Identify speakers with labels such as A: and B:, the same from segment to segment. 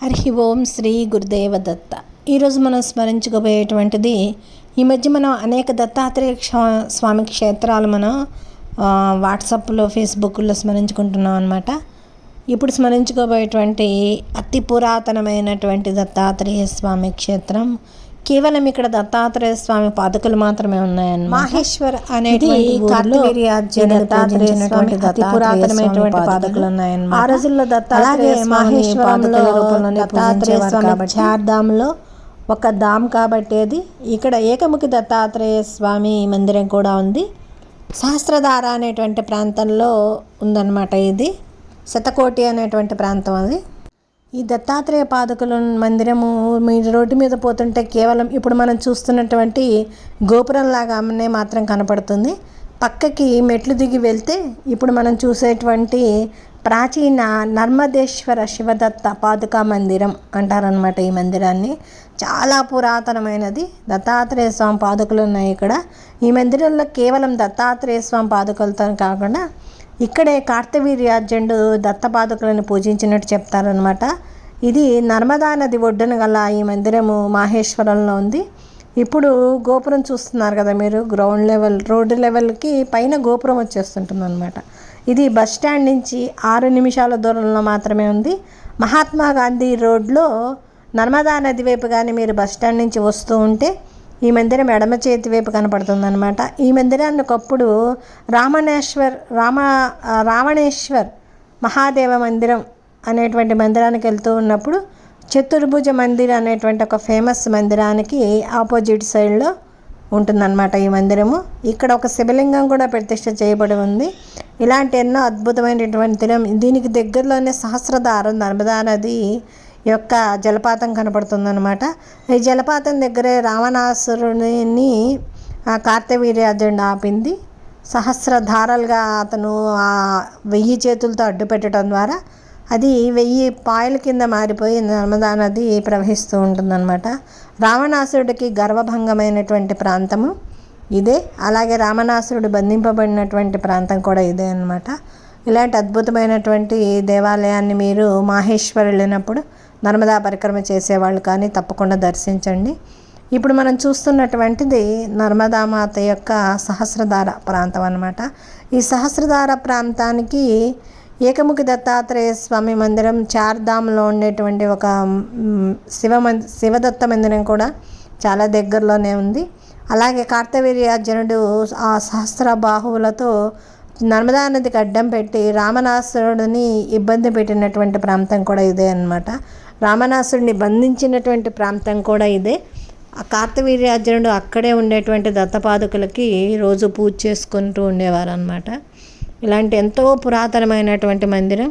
A: హరి ఓం శ్రీ గురుదేవ దత్త. ఈరోజు మనం స్మరించుకోబోయేటువంటిది ఈ మధ్య మనం అనేక దత్తాత్రేయ క్ష- స్వామి క్షేత్రాలు మనం వాట్సాప్లో ఫేస్బుక్లో స్మరించుకుంటున్నాం అనమాట ఇప్పుడు స్మరించుకోబోయేటువంటి అతి పురాతనమైనటువంటి దత్తాత్రేయ స్వామి క్షేత్రం కేవలం ఇక్కడ దత్తాత్రేయ స్వామి పాదుకలు మాత్రమే ఉన్నాయన్నమాట. మాహేశ్వర్ అనేటువంటి దత్తాత్రేయ స్వామి అతి పురాతనమైనటువంటి పాదుకలు ఉన్నాయన్నమాట ఆ రోజుల్లో దత్తాత్రేయ మహేశ్వరంలో దత్తాత్రేయ స్వామి చార్ధాంలో ఒక ధామ్ కాబట్టి అది ఇక్కడ ఏకముఖి దత్తాత్రేయ స్వామి మందిరం కూడా ఉంది. సహస్రధార అనేటువంటి ప్రాంతంలో ఉందన్నమాట ఇది. శతకోటి అనేటువంటి ప్రాంతం అది. ఈ దత్తాత్రేయ పాదకుల మందిరము మీరు రోడ్డు మీద పోతుంటే కేవలం ఇప్పుడు మనం చూస్తున్నటువంటి గోపురం లాగానే మాత్రం కనపడుతుంది. పక్కకి మెట్లు దిగి వెళ్తే ఇప్పుడు మనం చూసేటువంటి ప్రాచీన నర్మదేశ్వర శివదత్త పాదుకా మందిరం అంటారనమాట ఈ మందిరాన్ని. చాలా పురాతనమైనది. దత్తాత్రేయ స్వామి పాదుకలు ఉన్నాయి ఇక్కడ. ఈ మందిరంలో కేవలం దత్తాత్రేయ స్వామి పాదుకలతో కాకుండా ఇక్కడే కార్తవీర్యార్జునుడు దత్తపాదుకులను పూజించినట్టు చెప్తారనమాట ఇది నర్మదా నది ఒడ్డున గల ఈ మందిరము మాహేశ్వరంలో ఉంది. ఇప్పుడు గోపురం చూస్తున్నారు కదా మీరు గ్రౌండ్ లెవెల్ రోడ్డు లెవెల్కి పైన గోపురం వచ్చేస్తుంటుంది అనమాట ఇది బస్ స్టాండ్ నుంచి ఆరు నిమిషాల దూరంలో మాత్రమే ఉంది. మహాత్మా గాంధీ రోడ్లో నర్మదా నది వైపు కానీ మీరు బస్ స్టాండ్ నుంచి వస్తూ ఉంటే ఈ మందిరం ఎడమ చేతి వైపు కనపడుతుందన్నమాట. ఈ మందిరాన్ని ఒకప్పుడు రామణేశ్వర్ రామ రావణేశ్వర్ మహాదేవ మందిరం అనేటువంటి మందిరానికి వెళ్తూ ఉన్నప్పుడు చతుర్భుజ మందిర్ అనేటువంటి ఒక ఫేమస్ మందిరానికి ఆపోజిట్ సైడ్లో ఉంటుందన్నమాట ఈ మందిరము. ఇక్కడ ఒక శివలింగం కూడా ప్రతిష్ట చేయబడి ఉంది. ఇలాంటి ఎన్నో అద్భుతమైనటువంటి దినం దీనికి దగ్గరలోనే సహస్రధారం నర్మదా నది యొక్క జలపాతం కనపడుతుందన్నమాట. ఈ జలపాతం దగ్గరే రావణాసురుని ఆ కార్తవీర్యార్జునుడు ఆపింది. సహస్రధారలుగా అతను ఆ వెయ్యి చేతులతో అడ్డు పెట్టడం ద్వారా అది వెయ్యి పాయల కింద మారిపోయి నర్మదా నది ప్రవహిస్తూ ఉంటుందన్నమాట. రావణాసురుడికి గర్వభంగమైనటువంటి ప్రాంతము ఇదే. అలాగే రామణాసురుడు బంధింపబడినటువంటి ప్రాంతం కూడా ఇదే అన్నమాట. ఇలాంటి అద్భుతమైనటువంటి దేవాలయాన్ని మీరు మాహేశ్వర్ వెళ్ళినప్పుడు నర్మదా పరిక్రమ చేసేవాళ్ళు కానీ తప్పకుండా దర్శించండి. ఇప్పుడు మనం చూస్తున్నటువంటిది నర్మదామాత యొక్క సహస్రధార ప్రాంతం అన్నమాట. ఈ సహస్రధార ప్రాంతానికి ఏకముఖి దత్తాత్రేయ స్వామి మందిరం చార్ధామ్లో ఉండేటువంటి ఒక శివ మంది శివదత్త మందిరం కూడా చాలా దగ్గరలోనే ఉంది. అలాగే కార్తవీర్యార్జునుడు ఆ సహస్ర బాహువులతో నర్మదా నదికి అడ్డం పెట్టి రామనాసురుడిని ఇబ్బంది పెట్టినటువంటి ప్రాంతం కూడా ఇదే అనమాట రామనాసుడిని బంధించినటువంటి ప్రాంతం కూడా ఇదే. ఆ కార్తవీర్యార్జునుడు అక్కడే ఉండేటువంటి దత్తపాదుకులకి రోజు పూజ చేసుకుంటూ ఉండేవారు అనమాట ఇలాంటి ఎంతో పురాతనమైనటువంటి మందిరం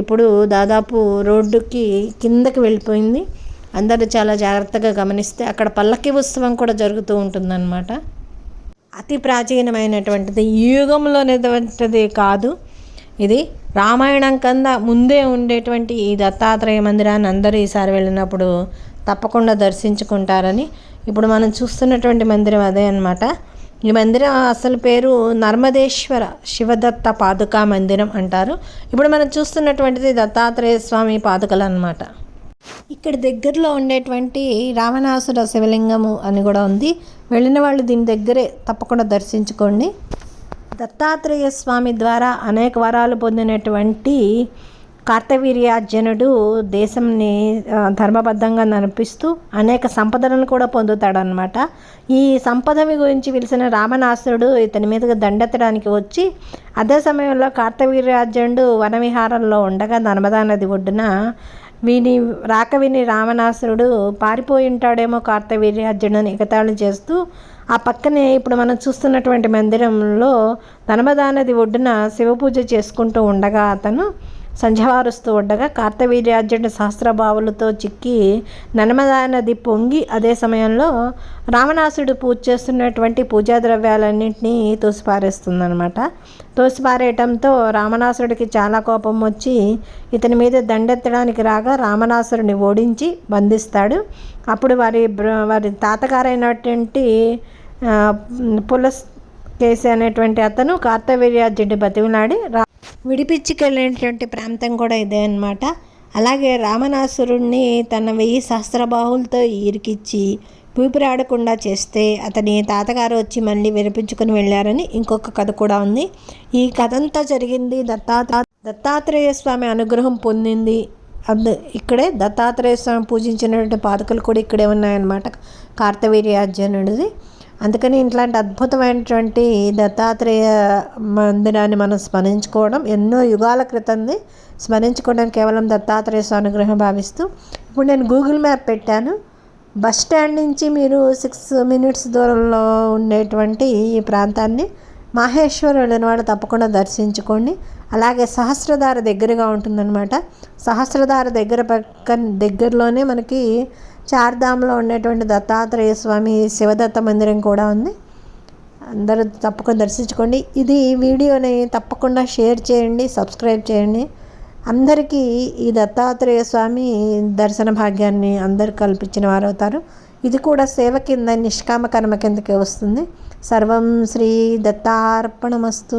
A: ఇప్పుడు దాదాపు రోడ్డుకి కిందకి వెళ్ళిపోయింది. అందరూ చాలా జాగ్రత్తగా గమనిస్తే అక్కడ పల్లకి ఉత్సవం కూడా జరుగుతూ ఉంటుందన్నమాట. అతి ప్రాచీనమైనటువంటిది. ఈ యుగంలోనేటువంటిది కాదు. ఇది రామాయణం కన్నా ముందే ఉండేటువంటి ఈ దత్తాత్రేయ మందిరాన్ని అందరూ ఈసారి వెళ్ళినప్పుడు తప్పకుండా దర్శించుకుంటారని ఇప్పుడు మనం చూస్తున్నటువంటి మందిరం అదే అన్నమాట. ఈ మందిరం అసలు పేరు నర్మదేశ్వర శివదత్త పాదుకా మందిరం అంటారు. ఇప్పుడు మనం చూస్తున్నటువంటిది దత్తాత్రేయ స్వామి పాదుకలు అన్నమాట. ఇక్కడ దగ్గరలో ఉండేటువంటి రావణాసుర శివలింగము అని కూడా ఉంది. వెళ్ళిన వాళ్ళు దీని దగ్గరే తప్పకుండా దర్శించుకోండి. దత్తాత్రేయ స్వామి ద్వారా అనేక వరాలు పొందినటువంటి కార్తవీర్యార్జునుడు దేశంని ధర్మబద్ధంగా నడిపిస్తూ అనేక సంపదలను కూడా పొందుతాడనమాట ఈ సంపదని గురించి పిలిచిన రామనాసుడు ఇతని మీదుగా దండెత్తడానికి వచ్చి అదే సమయంలో కార్తవీర్యార్జునుడు వనవిహారంలో ఉండగా నర్మదా నది ఒడ్డున వీని రాక విని రావణాసురుడు పారిపోయి ఉంటాడేమో కార్తవీర్యార్జునుని ఎగతాళి చేస్తూ ఆ పక్కనే ఇప్పుడు మనం చూస్తున్నటువంటి మందిరంలో నర్మదా నది ఒడ్డున శివపూజ చేసుకుంటూ ఉండగా అతను సంధ్యవారుస్తూ ఉండగా కార్తవీర్యార్జున సహస్రభావులతో చిక్కి నర్మదా నది పొంగి అదే సమయంలో రావణాసుడు పూజ చేస్తున్నటువంటి పూజా ద్రవ్యాలన్నింటినీ తోసిపారేస్తుందనమాట తోసిపారేయటంతో రామనాసుడికి చాలా కోపం వచ్చి ఇతని మీద దండెత్తడానికి రాగా రామనాసురుని ఓడించి బంధిస్తాడు. అప్పుడు వారి బ్ర- వారి తాతగారైనటువంటి పులస్ కేసి అనేటువంటి అతను కార్తవీర్యార్జునుడి బతిమలాడి రా విడిపించుకెళ్ళినటువంటి ప్రాంతం కూడా ఇదే అన్నమాట. అలాగే రామనాసురుణ్ణి తన వెయ్యి సహస్రబాహులతో ఇరికిచ్చి ఊపిరాడకుండా చేస్తే అతని తాతగారు వచ్చి మళ్ళీ వినిపించుకొని వెళ్ళారని ఇంకొక కథ కూడా ఉంది. ఈ కథ అంతా జరిగింది దత్తాత్ర దత్తాత్రేయ స్వామి అనుగ్రహం పొందింది. అందు ఇక్కడే దత్తాత్రేయ స్వామి పూజించినటువంటి పాతకలు కూడా ఇక్కడే ఉన్నాయన్నమాట. కార్తవీర్యార్జునుడిది అందుకని ఇట్లాంటి అద్భుతమైనటువంటి దత్తాత్రేయ మందిరాన్ని మనం స్మరించుకోవడం ఎన్నో యుగాల క్రితంది స్మరించుకోవడం కేవలం దత్తాత్రేయ స్వామి అనుగ్రహం భావిస్తూ ఇప్పుడు నేను గూగుల్ మ్యాప్ పెట్టాను. బస్ స్టాండ్ నుంచి మీరు సిక్స్ మినిట్స్ దూరంలో ఉండేటువంటి ఈ ప్రాంతాన్ని మాహేశ్వరం వెళ్ళిన వాడు తప్పకుండా దర్శించుకోండి. అలాగే సహస్రధార దగ్గరగా ఉంటుందన్నమాట. సహస్రధార దగ్గర పక్కన దగ్గరలోనే మనకి చార్ధామ్లో ఉండేటువంటి దత్తాత్రేయ స్వామి శివదత్త మందిరం కూడా ఉంది. అందరూ తప్పకుండా దర్శించుకోండి. ఇది వీడియోని తప్పకుండా షేర్ చేయండి సబ్స్క్రైబ్ చేయండి. అందరికీ ఈ దత్తాత్రేయ స్వామి దర్శన భాగ్యాన్ని అందరు కల్పించిన వారు అవుతారు ఇది కూడా సేవ కింద నిష్కామ కర్మ కిందకే వస్తుంది. సర్వం శ్రీ దత్తార్పణమస్తు.